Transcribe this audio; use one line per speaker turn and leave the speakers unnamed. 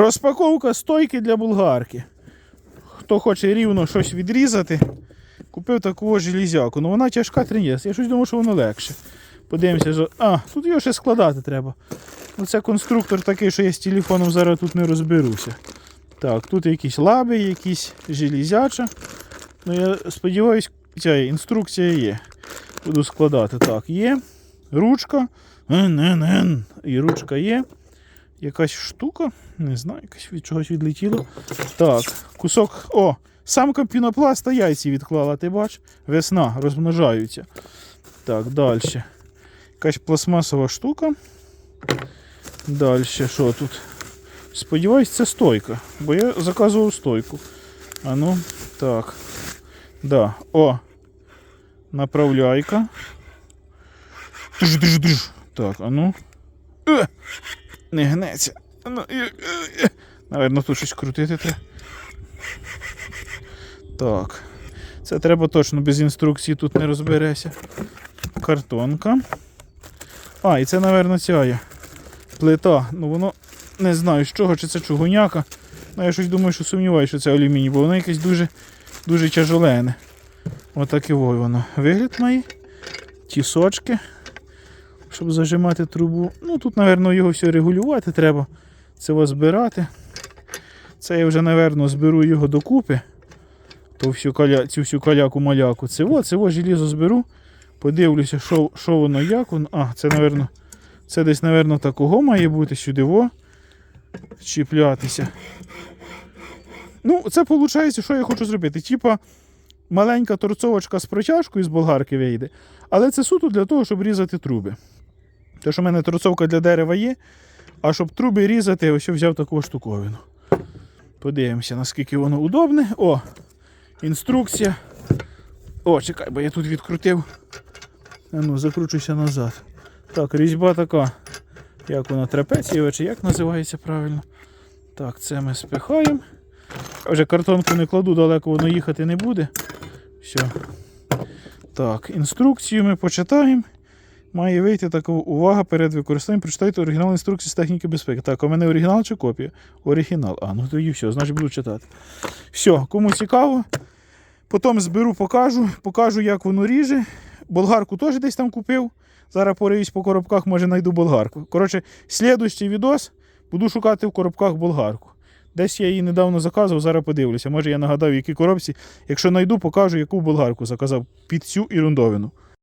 Розпаковка стойки для болгарки. Хто хоче рівно щось відрізати, купив таку ось железяку. Ну вона тяжка тренєс. Я щось думав, що воно легше. Подивимося, що. А, тут його ще складати треба. Ну, це конструктор такий, що я з телефоном зараз тут не розберуся. Так, тут якісь лаби, якісь железяча. Ну, я сподіваюся, ця інструкція є. Буду складати. Так, є. Ручка. Н-н-н. І ручка є. Якась штука. Не знаю, якась від чогось відлетіло. Так, кусок. О! Самка пінопласта яйці відклала, ти бач? Весна, розмножаються. Так, далі. Якась пластмасова штука. Далі, що тут? Сподіваюсь, це стойка, бо я заказував стойку. А ну, так. Да. О. Направляйка. Тж-дж-дж. Так, а ну. Е! Не гнеться. Ну. Наверно, тут щось крутити треба. Так. Це треба точно без інструкції тут не розбереся. Картонка. А, і це, напевно, ця. Плита. Ну воно не знаю з чого, чи це чугуняка. Ну я щось думаю, що сумніваюся, що це алюміній, бо воно якесь дуже, дуже тяжелене. Отак і воно. Вигляд має. Тісочки. Щоб зажимати трубу. Ну тут, напевно, його все регулювати треба. Це збирати. Це я вже, напевно, зберу його докупи. То всю каля... цю всю каляку-маляку. Це во, це во желізо зберу. Подивлюся, що, що воно, як воно. А, це, напевно, це десь, напевно, такого має бути сюди во. Чіплятися. Ну, це виходить, що я хочу зробити. Типа маленька торцовочка з протяжкою з болгарки вийде. Але це суто для того, щоб різати труби. Те, що в мене торцовка для дерева є, а щоб труби різати, ось взяв таку штуковину. Подивимося, наскільки воно удобне. О, інструкція. О, чекай, бо я тут відкрутив. А ну, закручуйся назад. Так, різьба така. Як вона трапецієва, чи як називається правильно? Так, це ми спихаємо. Я вже картонку не кладу, далеко воно їхати не буде. Все. Так, інструкцію ми почитаємо. Має вийти така увага перед використанням. Прочитайте оригінал інструкції з техніки безпеки. Так, у мене оригінал чи копія? Оригінал. А, ну тоді все, значить буду читати. Все, кому цікаво. Потім зберу, покажу, покажу, як воно ріже. Болгарку теж десь там купив. Зараз пориюсь по коробках, може знайду болгарку. Коротше, слідуючий відос буду шукати в коробках болгарку. Десь я її недавно заказував, зараз подивлюся. Може я нагадав, в якій коробці. Якщо знайду, покажу, яку болгарку заказав під цю ерундовину.